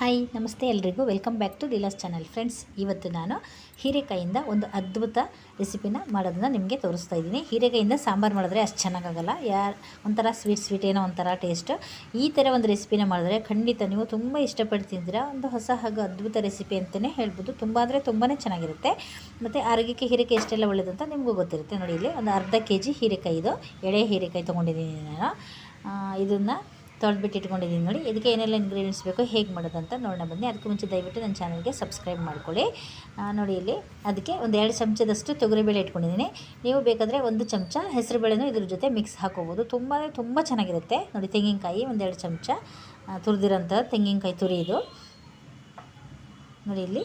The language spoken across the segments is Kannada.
ಹಾಯ್ ನಮಸ್ತೆ ಎಲ್ರಿಗೂ. ವೆಲ್ಕಮ್ ಬ್ಯಾಕ್ ಟು ದಿಲಾಸ್ ಚಾನಲ್ ಫ್ರೆಂಡ್ಸ್ ಇವತ್ತು ನಾನು ಹೀರೆಕಾಯಿಂದ ಒಂದು ಅದ್ಭುತ ರೆಸಿಪಿನ ಮಾಡೋದನ್ನ ನಿಮಗೆ ತೋರಿಸ್ತಾ ಇದ್ದೀನಿ. ಹೀರೆಕಾಯಿಂದ ಸಾಂಬಾರು ಮಾಡಿದ್ರೆ ಅಷ್ಟು ಚೆನ್ನಾಗಾಗಲ್ಲ. ಯಾರು, ಒಂಥರ ಸ್ವೀಟ್ ಸ್ವೀಟ್ ಏನೋ ಒಂಥರ ಟೇಸ್ಟ್ ಈ ಥರ ಒಂದು ರೆಸಿಪಿನ ಮಾಡಿದ್ರೆ ಖಂಡಿತ ನೀವು ತುಂಬ ಇಷ್ಟಪಟ್ಟು ತಿಂದಿರಾ ಒಂದು ಹೊಸ ಹಾಗೂ ಅದ್ಭುತ ರೆಸಿಪಿ ಅಂತಲೇ ಹೇಳ್ಬೋದು. ತುಂಬ ಅಂದರೆ ತುಂಬಾ ಚೆನ್ನಾಗಿರುತ್ತೆ. ಮತ್ತು ಆರೋಗ್ಯಕ್ಕೆ ಹೀರೆಕಾಯಿ ಎಷ್ಟೆಲ್ಲ ಅಂತ ನಿಮಗೂ ಗೊತ್ತಿರುತ್ತೆ. ನೋಡಿ ಇಲ್ಲಿ ಒಂದು ಅರ್ಧ ಕೆ ಜಿ ಹೀರೆಕಾಯಿ ಇದು. ಎಳೆ ಹೀರೆಕಾಯಿ ತೊಗೊಂಡಿದ್ದೀನಿ ನಾನು. ಇದನ್ನು ತೊಳೆದ್ಬಿಟ್ಟು ಇಟ್ಕೊಂಡಿದ್ದೀನಿ ನೋಡಿ. ಇದಕ್ಕೆ ಏನೆಲ್ಲ ಇಂಗ್ರೀಡಿಯೆಂಟ್ಸ್ ಬೇಕು ಹೇಗೆ ಮಾಡೋದಂತ ನೋಡೋಣ ಬನ್ನಿ. ಅದಕ್ಕೆ ಮುಂಚೆ ದಯವಿಟ್ಟು ನನ್ನ ಚಾನಲ್ಗೆ ಸಬ್ಸ್ಕ್ರೈಬ್ ಮಾಡ್ಕೊಳ್ಳಿ. ನೋಡಿ ಇಲ್ಲಿ ಅದಕ್ಕೆ ಒಂದು ಎರಡು ಚಮಚದಷ್ಟು ತೊಗರಿಬೇಳೆ ಇಟ್ಕೊಂಡಿದ್ದೀನಿ ನೀವು ಬೇಕಾದರೆ ಒಂದು ಚಮಚ ಹೆಸರುಬೇಳೆನೂ ಇದ್ರ ಜೊತೆ ಮಿಕ್ಸ್ ಹಾಕೋಬೋದು. ತುಂಬ ತುಂಬ ಚೆನ್ನಾಗಿರುತ್ತೆ. ನೋಡಿ ತೆಂಗಿನಕಾಯಿ ಒಂದೆರಡು ಚಮಚ ತುರಿದಿರೋಂಥ ತೆಂಗಿನಕಾಯಿ ತುರಿ ಇದು. ನೋಡಿ ಇಲ್ಲಿ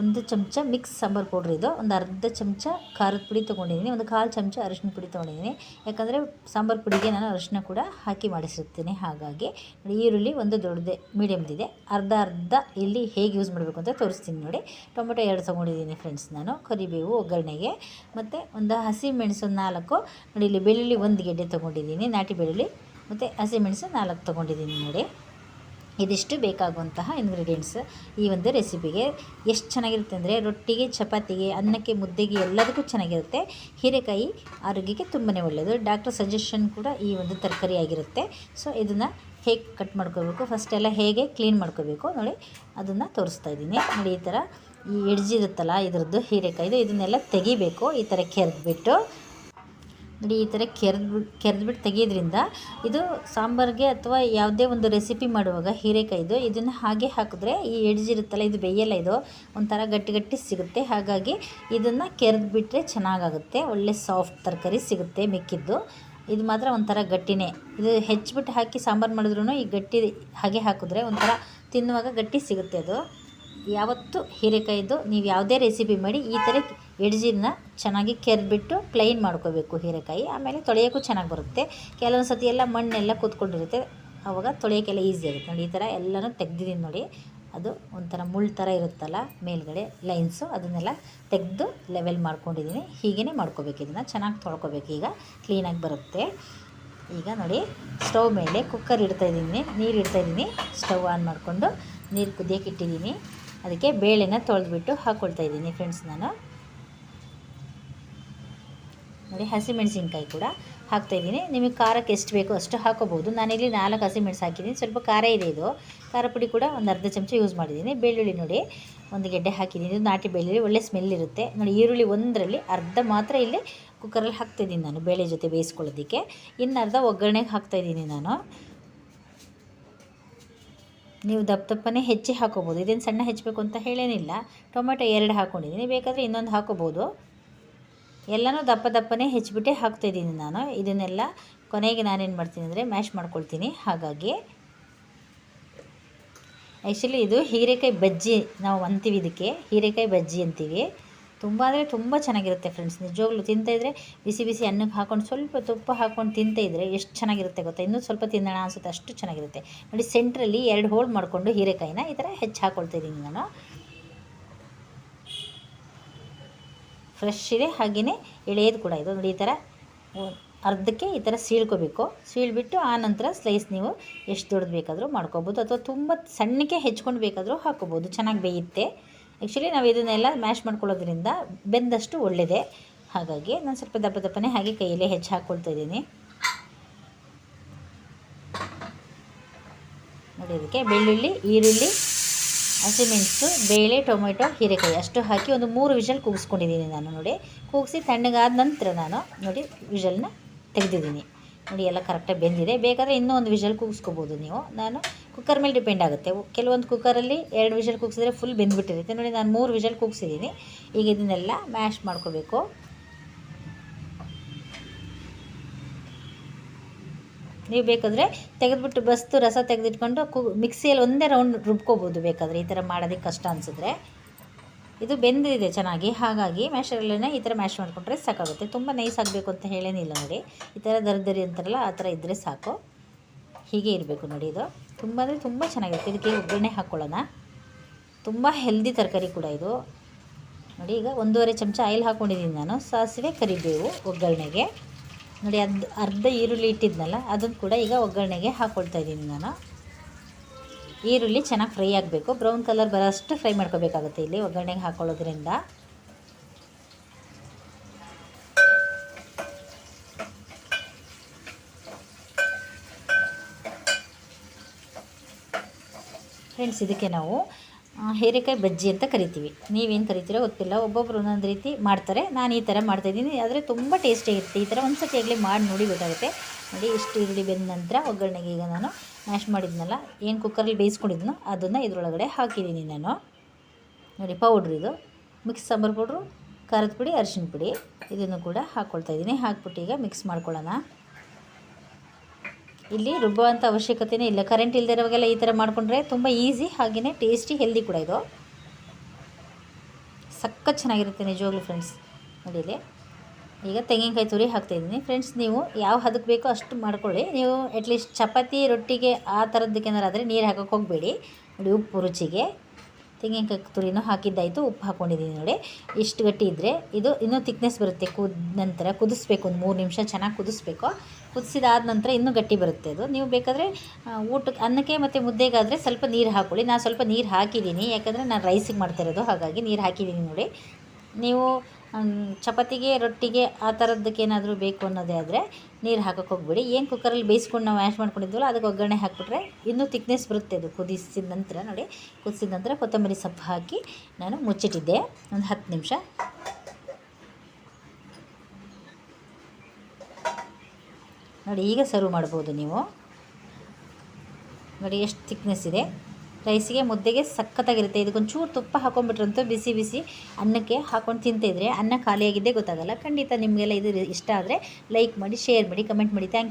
ಒಂದು ಚಮಚ ಮಿಕ್ಸ್ ಸಾಂಬಾರು ಪೌಡ್ರ್ ಇದು, ಒಂದು ಅರ್ಧ ಚಮಚ ಖಾರದ ಪುಡಿ ತೊಗೊಂಡಿದ್ದೀನಿ, ಒಂದು ಕಾಲು ಚಮಚ ಅರಿಶಿನ ಪುಡಿ ತೊಗೊಂಡಿದ್ದೀನಿ. ಯಾಕಂದರೆ ಸಾಂಬಾರು ಪುಡಿಗೆ ನಾನು ಅರಿಶಿನ ಕೂಡ ಹಾಕಿ ಮಾಡಿಸಿರ್ತೀನಿ, ಹಾಗಾಗಿ ಈರುಳ್ಳಿ ಒಂದು ದೊಡ್ಡದೇ, ಮೀಡಿಯಮ್ದಿದೆ. ಅರ್ಧ ಅರ್ಧ ಇಲ್ಲಿ ಹೇಗೆ ಯೂಸ್ ಮಾಡಬೇಕು ಅಂತ ತೋರಿಸ್ತೀನಿ ನೋಡಿ. ಟೊಮೆಟೊ ಎರಡು ತೊಗೊಂಡಿದ್ದೀನಿ ಫ್ರೆಂಡ್ಸ್ ನಾನು, ಕರಿಬೇವು, ಒಗ್ಗರಣೆಗೆ. ಮತ್ತು ಒಂದು ಹಸಿ ಮೆಣಸು ನಾಲ್ಕು, ನೋಡಿ ಇಲ್ಲಿ ಬೆಳ್ಳುಳ್ಳಿ ಒಂದು ಗೆಡ್ಡೆ ತೊಗೊಂಡಿದ್ದೀನಿ, ನಾಟಿ ಬೆಳ್ಳುಳ್ಳಿ. ಮತ್ತು ಹಸಿಮೆಣಸು ನಾಲ್ಕು ತೊಗೊಂಡಿದ್ದೀನಿ ನೋಡಿ. ಇದಿಷ್ಟು ಬೇಕಾಗುವಂತಹ ಇಂಗ್ರೀಡಿಯೆಂಟ್ಸ್ ಈ ಒಂದು ರೆಸಿಪಿಗೆ ಎಷ್ಟು ಚೆನ್ನಾಗಿರುತ್ತೆ ಅಂದರೆ ರೊಟ್ಟಿಗೆ, ಚಪಾತಿಗೆ, ಅನ್ನಕ್ಕೆ, ಮುದ್ದೆಗೆ ಎಲ್ಲದಕ್ಕೂ ಚೆನ್ನಾಗಿರುತ್ತೆ. ಹೀರೆಕಾಯಿ ಆರೋಗ್ಯಕ್ಕೆ ತುಂಬಾ ಒಳ್ಳೆಯದು ಡಾಕ್ಟರ್ ಸಜೆಷನ್ ಕೂಡ ಈ ಒಂದು ತರಕಾರಿ ಆಗಿರುತ್ತೆ. ಸೊ ಇದನ್ನು ಹೇಗೆ ಕಟ್ ಮಾಡ್ಕೋಬೇಕು? ಫಸ್ಟ್ ಎಲ್ಲ ಹೇಗೆ ಕ್ಲೀನ್ ಮಾಡ್ಕೋಬೇಕು? ನೋಡಿ, ಅದನ್ನು ತೋರಿಸ್ತಾ ಇದ್ದೀನಿ. ನೋಡಿ, ಈ ಥರ ಈ ಎಡ್ಜಿರುತ್ತಲ್ಲ ಇದರದ್ದು ಹೀರೆಕಾಯಿದು, ಇದನ್ನೆಲ್ಲ ತೆಗಿಬೇಕು. ಈ ಥರ ಕೆರೆದ್ಬಿಟ್ಟು ನೋಡಿ ಈ ಥರ ಕೆರೆದು ಕೆರೆದ್ಬಿಟ್ಟು ತೆಗೆಯೋದ್ರಿಂದ ಇದು ಸಾಂಬಾರಿಗೆ ಅಥವಾ ಯಾವುದೇ ಒಂದು ರೆಸಿಪಿ ಮಾಡುವಾಗ ಹೀರೆಕಾಯಿದು, ಇದನ್ನು ಹಾಗೆ ಹಾಕಿದ್ರೆ ಈ ಎಡ್ಜಿರುತ್ತಲ್ಲ, ಇದು ಬೇಯಲ್ಲ ಇದು, ಒಂಥರ ಗಟ್ಟಿ ಗಟ್ಟಿ ಸಿಗುತ್ತೆ. ಹಾಗಾಗಿ ಇದನ್ನು ಕೆರೆದ್ಬಿಟ್ರೆ ಚೆನ್ನಾಗಾಗುತ್ತೆ, ಒಳ್ಳೆ ಸಾಫ್ಟ್ ತರಕಾರಿ ಸಿಗುತ್ತೆ ಮಿಕ್ಕಿದ್ದು. ಇದು ಮಾತ್ರ ಒಂಥರ ಗಟ್ಟಿನೇ. ಇದು ಹೆಚ್ಚಿಬಿಟ್ಟು ಹಾಕಿ ಸಾಂಬಾರು ಮಾಡಿದ್ರೂ ಈ ಗಟ್ಟಿ ಹಾಗೆ ಹಾಕಿದ್ರೆ ಒಂಥರ ತಿನ್ನುವಾಗ ಗಟ್ಟಿ ಸಿಗುತ್ತೆ ಅದು. ಯಾವತ್ತೂ ಹೀರೆಕಾಯಿದು, ನೀವು ಯಾವುದೇ ರೆಸಿಪಿ ಮಾಡಿ ಈ ಥರ ಎಡ್ಜಿನ ಚೆನ್ನಾಗಿ ಕೆರೆದ್ಬಿಟ್ಟು ಪ್ಲೈನ್ ಮಾಡ್ಕೋಬೇಕು ಹೀರೆಕಾಯಿ. ಆಮೇಲೆ ತೊಳೆಯೋಕ್ಕೂ ಚೆನ್ನಾಗಿ ಬರುತ್ತೆ. ಕೆಲವೊಂದು ಸತಿ ಎಲ್ಲ ಮಣ್ಣೆಲ್ಲ ಕೂತ್ಕೊಂಡಿರುತ್ತೆ. ಆವಾಗ ತೊಳೆಯೋಕ್ಕೆಲ್ಲ ಈಸಿ ಆಗುತ್ತೆ. ನೋಡಿ, ಈ ಥರ ಎಲ್ಲನೂ ತೆಗ್ದಿದ್ದೀನಿ ನೋಡಿ. ಅದು ಒಂಥರ ಮುಳ್ಳು ಥರ ಇರುತ್ತಲ್ಲ, ಮೇಲ್ಗಡೆ ಲೈನ್ಸು ಅದನ್ನೆಲ್ಲ ತೆಗೆದು ಲೆವೆಲ್ ಮಾಡ್ಕೊಂಡಿದ್ದೀನಿ ಹೀಗೇ ಮಾಡ್ಕೋಬೇಕು. ಇದನ್ನು ಚೆನ್ನಾಗಿ ತೊಳ್ಕೊಬೇಕು. ಈಗ ಕ್ಲೀನಾಗಿ ಬರುತ್ತೆ. ಈಗ ನೋಡಿ, ಸ್ಟವ್ ಮೇಲೆ ಕುಕ್ಕರ್ ಇಡ್ತಾಯಿದ್ದೀನಿ ನೀರು ಇಡ್ತಾಯಿದ್ದೀನಿ ಸ್ಟವ್ ಆನ್ ಮಾಡಿಕೊಂಡು ನೀರು ಕುದಿಯೋಕೆ ಇಟ್ಟಿದ್ದೀನಿ. ಅದಕ್ಕೆ ಬೇಳೆನ ತೊಳೆದ್ಬಿಟ್ಟು ಹಾಕ್ಕೊಳ್ತಾ ಇದ್ದೀನಿ ಫ್ರೆಂಡ್ಸ್ ನಾನು. ನೋಡಿ ಹಸಿಮೆಣಸಿನ್ಕಾಯಿ ಕೂಡ ಹಾಕ್ತಾಯಿದ್ದೀನಿ ನಿಮಗೆ ಖಾರಕ್ಕೆ ಎಷ್ಟು ಬೇಕೋ ಅಷ್ಟು ಹಾಕೋಬೋದು ನಾನಿಲ್ಲಿ ನಾಲ್ಕು ಹಸಿಮೆಣಸು ಹಾಕಿದ್ದೀನಿ. ಸ್ವಲ್ಪ ಖಾರ ಇದೆ ಇದು. ಖಾರ ಪುಡಿ ಕೂಡ ಒಂದು ಅರ್ಧ ಚಮಚ ಯೂಸ್ ಮಾಡಿದ್ದೀನಿ. ಬೆಳ್ಳುಳ್ಳಿ ನೋಡಿ, ಒಂದು ಗೆಡ್ಡೆ ಹಾಕಿದ್ದೀನಿ. ಇದು ನಾಟಿ ಬೆಳ್ಳುಳ್ಳಿ, ಒಳ್ಳೆ ಸ್ಮೆಲ್ ಇರುತ್ತೆ. ನೋಡಿ, ಈರುಳ್ಳಿ ಒಂದರಲ್ಲಿ ಅರ್ಧ ಮಾತ್ರ ಇಲ್ಲಿ ಕುಕ್ಕರಲ್ಲಿ ಹಾಕ್ತಾಯಿದ್ದೀನಿ ನಾನು, ಬೇಳೆ ಜೊತೆ ಬೇಯಿಸ್ಕೊಳ್ಳೋದಕ್ಕೆ. ಇನ್ನು ಅರ್ಧ ಒಗ್ಗರಣೆಗೆ ಹಾಕ್ತಾಯಿದ್ದೀನಿ ನಾನು. ನೀವು ದಪ್ಪ ದಪ್ಪನೇ ಹೆಚ್ಚಿ ಹಾಕೋಬೋದು ಇದೇನು ಸಣ್ಣ ಹೆಚ್ಚಬೇಕು ಅಂತ ಹೇಳೇನಿಲ್ಲ. ಟೊಮೆಟೊ ಎರಡು ಹಾಕ್ಕೊಂಡಿದ್ದೀನಿ ಬೇಕಾದರೆ ಇನ್ನೊಂದು ಹಾಕೋಬೋದು ಎಲ್ಲನೂ ದಪ್ಪ ದಪ್ಪನೇ ಹೆಚ್ಚಿಬಿಟ್ಟೆ ಹಾಕ್ತಾಯಿದ್ದೀನಿ ನಾನು. ಇದನ್ನೆಲ್ಲ ಕೊನೆಗೆ ನಾನೇನು ಮಾಡ್ತೀನಿ ಅಂದರೆ ಮ್ಯಾಶ್ ಮಾಡ್ಕೊಳ್ತೀನಿ. ಹಾಗಾಗಿ ಆ್ಯಕ್ಚುಲಿ ಇದು ಹೀರೆಕಾಯಿ ಬಜ್ಜಿ ನಾವು ಅಂತೀವಿ ಇದಕ್ಕೆ. ಹೀರೆಕಾಯಿ ಬಜ್ಜಿ ಅಂತೀವಿ. ತುಂಬ ಅಂದರೆ ತುಂಬ ಚೆನ್ನಾಗಿರುತ್ತೆ ಫ್ರೆಂಡ್ಸ್ ನಿಜವಾಗ್ಲೂ ತಿಂತಾಯಿದ್ರೆ ಬಿಸಿ ಬಿಸಿ ಅನ್ನಕ್ಕೆ ಹಾಕೊಂಡು ಸ್ವಲ್ಪ ತುಪ್ಪ ಹಾಕೊಂಡು ತಿಂತಾಯಿದ್ರೆ ಎಷ್ಟು ಚೆನ್ನಾಗಿರುತ್ತೆ ಗೊತ್ತಾ? ಇನ್ನೂ ಸ್ವಲ್ಪ ತಿನ್ನೋಣ ಅನ್ಸುತ್ತೆ, ಅಷ್ಟು ಚೆನ್ನಾಗಿರುತ್ತೆ. ನೋಡಿ ಸೆಂಟ್ರಲ್ಲಿ ಎರಡು ಹೋಲ್ ಮಾಡಿಕೊಂಡು ಹೀರೆಕಾಯಿನ ಈ ಥರ ಹೆಚ್ಚು ಹಾಕ್ಕೊಳ್ತಾ ಇದ್ದೀನಿ ನಾನು. ಫ್ರೆಶ್ ಇದೆ ಹಾಗೆಯೇ ಎಳೆಯೋದು ಕೂಡ. ಇದು ನೋಡಿ ಈ ಥರ ಅರ್ಧಕ್ಕೆ ಈ ಥರ ಸೀಳ್ಕೋಬೇಕು. ಸೀಳ್ಬಿಟ್ಟು ಆ ನಂತರ ಸ್ಲೈಸ್ ನೀವು ಎಷ್ಟು ದೊಡ್ಡದು ಬೇಕಾದರೂ ಮಾಡ್ಕೋಬೋದು. ಅಥವಾ ತುಂಬ ಸಣ್ಣಕ್ಕೆ ಹೆಚ್ಕೊಂಡು ಬೇಕಾದರೂ ಹಾಕೋಬೋದು. ಚೆನ್ನಾಗಿ ಬೇಯುತ್ತೆ. ಆ್ಯಕ್ಚುಲಿ ನಾವು ಇದನ್ನೆಲ್ಲ ಮ್ಯಾಶ್ ಮಾಡ್ಕೊಳ್ಳೋದ್ರಿಂದ ಬೆಂದಷ್ಟು ಒಳ್ಳೆಯದೆ ಹಾಗಾಗಿ ನಾನು ಸ್ವಲ್ಪ ದಪ್ಪ ದಪ್ಪನೇ ಹಾಗೆ ಕೈಯಲ್ಲೇ ಹೆಚ್ಚು ಹಾಕ್ಕೊಳ್ತಾ ಇದ್ದೀನಿ. ನೋಡಿ ಅದಕ್ಕೆ ಬೆಳ್ಳುಳ್ಳಿ, ಈರುಳ್ಳಿ ಹಸಿಮೆಣಸು ಬೇಳೆ, ಟೊಮೆಟೊ, ಹೀರೆಕಾಯಿ ಅಷ್ಟು ಹಾಕಿ ಒಂದು ಮೂರು ವಿಷಲ್ ಕೂಗಿಸ್ಕೊಂಡಿದ್ದೀನಿ ನಾನು ನೋಡಿ. ಕೂಗಿಸಿ ತಣ್ಣಗಾದ ನಂತರ ನಾನು ನೋಡಿ ವಿಷಲ್ನ ತೆಗೆದಿದ್ದೀನಿ. ನೋಡಿ ಎಲ್ಲ ಕರೆಕ್ಟಾಗಿ ಬೆಂದಿದೆ. ಬೇಕಾದರೆ ಇನ್ನೂ ಒಂದು ವಿಷಲ್ ಕೂಗಿಸ್ಕೋಬೋದು ನೀವು. ನಾನು ಕುಕ್ಕರ್ ಮೇಲೆ ಡಿಪೆಂಡ್ ಆಗುತ್ತೆ. ಕೆಲವೊಂದು ಕುಕ್ಕರಲ್ಲಿ ಎರಡು ವಿಷಲ್ ಕೂಗಿಸಿದ್ರೆ ಫುಲ್ ಬೆಂದ್ಬಿಟ್ಟಿರುತ್ತೆ. ನೋಡಿ ನಾನು ಮೂರು ವಿಷಲ್ ಕೂಗಿಸಿದ್ದೀನಿ. ಈಗ ಇದನ್ನೆಲ್ಲ ಮ್ಯಾಶ್ ಮಾಡ್ಕೋಬೇಕು. ನೀವು ಬೇಕಾದರೆ ತೆಗೆದುಬಿಟ್ಟು ಬಸ್ತು ರಸ ತೆಗೆದಿಟ್ಕೊಂಡು ಕು ಮಿಕ್ಸಿಯಲ್ಲಿ ಒಂದೇ ರೌಂಡ್ ರುಬ್ಕೋಬೋದು ಬೇಕಾದರೆ. ಈ ಥರ ಮಾಡೋದಕ್ಕೆ ಕಷ್ಟ ಅನಿಸಿದ್ರೆ ಇದು ಬೆಂದಿದೆ ಚೆನ್ನಾಗಿ. ಹಾಗಾಗಿ ಮ್ಯಾಶರಲ್ಲೇ ಈ ಥರ ಮ್ಯಾಶ್ ಮಾಡಿಕೊಂಡ್ರೆ ಸಾಕಾಗುತ್ತೆ. ತುಂಬ ನೈಸ್ ಆಗಬೇಕು ಅಂತ ಹೇಳೇನಿಲ್ಲ ನೋಡಿ. ಈ ಥರ ದರದರಿ ಅಂತಾರಲ್ಲ, ಆ ಥರ ಇದ್ದರೆ ಸಾಕು. ಹೀಗೆ ಇರಬೇಕು ನೋಡಿ ಇದು. ತುಂಬ ಅಂದರೆ ತುಂಬ ಚೆನ್ನಾಗಿರುತ್ತೆ. ಇದಕ್ಕೆ ಒಗ್ಗರಣೆ ಹಾಕ್ಕೊಳ್ಳೋಣ ತುಂಬ ಹೆಲ್ದಿ ತರಕಾರಿ ಕೂಡ ಇದು. ನೋಡಿ ಈಗ ಒಂದೂವರೆ ಚಮಚ ಆಯಿಲ್ ಹಾಕ್ಕೊಂಡಿದ್ದೀನಿ ನಾನು. ಸಾಸಿವೆ, ಕರಿಬೇವು ಒಗ್ಗರಣೆಗೆ. ನೋಡಿ ಅದು ಅರ್ಧ ಈರುಳ್ಳಿ ಇಟ್ಟಿದ್ನಲ್ಲ, ಅದನ್ನು ಕೂಡ ಈಗ ಒಗ್ಗರಣೆಗೆ ಹಾಕ್ಕೊಳ್ತಾ ಇದ್ದೀನಿ ನಾನು. ಈರುಳ್ಳಿ ಚೆನ್ನಾಗಿ ಫ್ರೈ ಆಗಬೇಕು. ಬ್ರೌನ್ ಕಲರ್ ಬರೋಷ್ಟು ಫ್ರೈ ಮಾಡ್ಕೋಬೇಕಾಗುತ್ತೆ ಇಲ್ಲಿ ಒಗ್ಗರಣೆಗೆ ಹಾಕ್ಕೊಳ್ಳೋದ್ರಿಂದ ಫ್ರೆಂಡ್ಸ್, ಇದಕ್ಕೆ ನಾವು ಹೀರೆಕಾಯಿ ಬಜ್ಜಿ ಅಂತ ಕರಿತೀವಿ. ನೀವೇನು ಕರಿತೀರೋ ಗೊತ್ತಿಲ್ಲ. ಒಬ್ಬೊಬ್ರು ಒಂದೊಂದು ರೀತಿ ಮಾಡ್ತಾರೆ. ನಾನು ಈ ಥರ ಮಾಡ್ತಾಯಿದ್ದೀನಿ ಆದರೆ ತುಂಬ ಟೇಸ್ಟಿಯಾಗಿರುತ್ತೆ ಈ ಥರ ಒಂದು ಸತಿ ಆಗಲಿ ಮಾಡಿ ನೋಡಿ ಗೊತ್ತಾಗುತ್ತೆ. ನೋಡಿ, ಇಷ್ಟು ಈರುಳ್ಳಿ ಬೆಂದ ನಂತರ ಒಗ್ಗರಣೆಗೆ ಈಗ ನಾನು ಮ್ಯಾಶ್ ಮಾಡಿದ್ನಲ್ಲ, ಏನು ಕುಕ್ಕರಲ್ಲಿ ಬೇಯಿಸ್ಕೊಂಡಿದ್ನೋ ಅದನ್ನು ಇದರೊಳಗಡೆ ಹಾಕಿದ್ದೀನಿ ನಾನು. ನೋಡಿ ಪೌಡ್ರ್ ಇದು. ಮಿಕ್ಸ್ ಸಾಂಬಾರು ಪೌಡ್ರು ಖಾರದ ಪುಡಿ ಅರಿಶಿನ ಪುಡಿ ಇದನ್ನು ಕೂಡ ಹಾಕ್ಕೊಳ್ತಾ ಇದ್ದೀನಿ. ಹಾಕ್ಬಿಟ್ಟು ಈಗ ಮಿಕ್ಸ್ ಮಾಡ್ಕೊಳ್ಳೋಣ. ಇಲ್ಲಿ ರುಬ್ಬುವಂಥ ಅವಶ್ಯಕತೆಯೇ ಇಲ್ಲ. ಕರೆಂಟ್ ಇಲ್ಲದೆ ಇರೋವಾಗೆಲ್ಲ ಈ ಥರ ಮಾಡಿಕೊಂಡ್ರೆ ತುಂಬ ಈಸಿ ಹಾಗೆಯೇ ಟೇಸ್ಟಿ ಹೆಲ್ದಿ ಕೂಡ ಇದು. ಸಖತ್ ಚೆನ್ನಾಗಿರುತ್ತೆ ನಿಜವಾಗ್ಲೂ ಫ್ರೆಂಡ್ಸ್ ನೋಡಿ ಇಲ್ಲಿ. ಈಗ ತೆಂಗಿನಕಾಯಿ ತುರಿ ಹಾಕ್ತಾಯಿದ್ದೀನಿ ಫ್ರೆಂಡ್ಸ್ ನೀವು ಯಾವ ಹದಕ್ಕೆ ಬೇಕೋ ಅಷ್ಟು ಮಾಡ್ಕೊಳ್ಳಿ. ನೀವು ಅಟ್ಲೀಸ್ಟ್ ಚಪಾತಿ, ರೊಟ್ಟಿಗೆ ಆ ಥರದ್ದಕ್ಕೆ ಏನಾರಾದರೆ ನೀರು ಹಾಕೋಕೆ ಹೋಗಬೇಡಿ. ನೋಡಿ ಉಪ್ಪು ರುಚಿಗೆ. ತೆಂಗಿನಕಾಯಿ ತುರಿನೂ ಹಾಕಿದ್ದಾಯಿತು ಉಪ್ಪು ಹಾಕ್ಕೊಂಡಿದ್ದೀನಿ ನೋಡಿ. ಇಷ್ಟು ಗಟ್ಟಿ ಇದ್ದರೆ ಇದು ಇನ್ನೂ ತಿಕ್ನೆಸ್ ಬರುತ್ತೆ. ಕುದ್ ನಂತರ ಕುದಿಸ್ಬೇಕು, ಒಂದು ಮೂರು ನಿಮಿಷ ಚೆನ್ನಾಗಿ ಕುದಿಸ್ಬೇಕು. ಕುದಿಸಿದಾದ ನಂತರ ಇನ್ನೂ ಗಟ್ಟಿ ಬರುತ್ತೆ ಅದು. ನೀವು ಬೇಕಾದರೆ ಊಟಕ್ಕೆ ಅನ್ನಕ್ಕೆ ಮತ್ತು ಮುದ್ದೆಗಾದರೆ ಸ್ವಲ್ಪ ನೀರು ಹಾಕ್ಕೊಳ್ಳಿ ನಾನು ಸ್ವಲ್ಪ ನೀರು ಹಾಕಿದ್ದೀನಿ. ಯಾಕಂದರೆ ನಾನು ರೈಸಿಗೆ ಮಾಡ್ತಾ ಇರೋದು, ಹಾಗಾಗಿ ನೀರು ಹಾಕಿದ್ದೀನಿ ನೋಡಿ. ನೀವು ಚಪಾತಿಗೆ, ರೊಟ್ಟಿಗೆ ಆ ಥರದ್ದಕ್ಕೆ ಏನಾದರೂ ಬೇಕು ಅನ್ನೋದೇ ಆದರೆ ನೀರು ಹಾಕೋಕೆ ಹೋಗ್ಬಿಡಿ. ಏನು ಕುಕ್ಕರಲ್ಲಿ ಬೇಯಿಸ್ಕೊಂಡು ನಾವು ಮ್ಯಾಶ್ ಮಾಡ್ಕೊಂಡಿದ್ವಲ್ಲ, ಅದಕ್ಕೆ ಒಗ್ಗರಣೆ ಹಾಕಿಬಿಟ್ರೆ ಇನ್ನೂ ತಿಕ್ನೆಸ್ ಬರುತ್ತೆ ಅದು. ಕುದಿಸಿದ ನಂತರ ನೋಡಿ, ಕುದಿಸಿದ ನಂತರ ಕೊತ್ತಂಬರಿ ಸೊಪ್ಪು ಹಾಕಿ ನಾನು ಮುಚ್ಚಿಟ್ಟಿದ್ದೆ. ಒಂದು ಹತ್ತು ನಿಮಿಷ. ನೋಡಿ, ಈಗ ಸರ್ವ್ ಮಾಡ್ಬೋದು ನೀವು. ನೋಡಿ, ಎಷ್ಟು ಥಿಕ್ನೆಸ್ ಇದೆ. ರೈಸಿಗೆ ಮುದ್ದೆಗೆ ಸಖತ್ತಾಗಿರುತ್ತೆ. ಇದಕ್ಕೊಂಚೂರು ತುಪ್ಪ ಹಾಕೊಂಡ್ಬಿಟ್ರಂತೂ ಬಿಸಿ ಬಿಸಿ ಅನ್ನಕ್ಕೆ ಹಾಕೊಂಡು ತಿಂತಿದ್ರೆ ಅನ್ನ ಖಾಲಿಯಾಗಿದ್ದೇ ಗೊತ್ತಾಗಲ್ಲ. ಖಂಡಿತ ನಿಮಗೆಲ್ಲ ಇದು ಇಷ್ಟ ಆದರೆ ಲೈಕ್ ಮಾಡಿ ಶೇರ್ ಮಾಡಿ ಕಮೆಂಟ್ ಮಾಡಿ. Thank you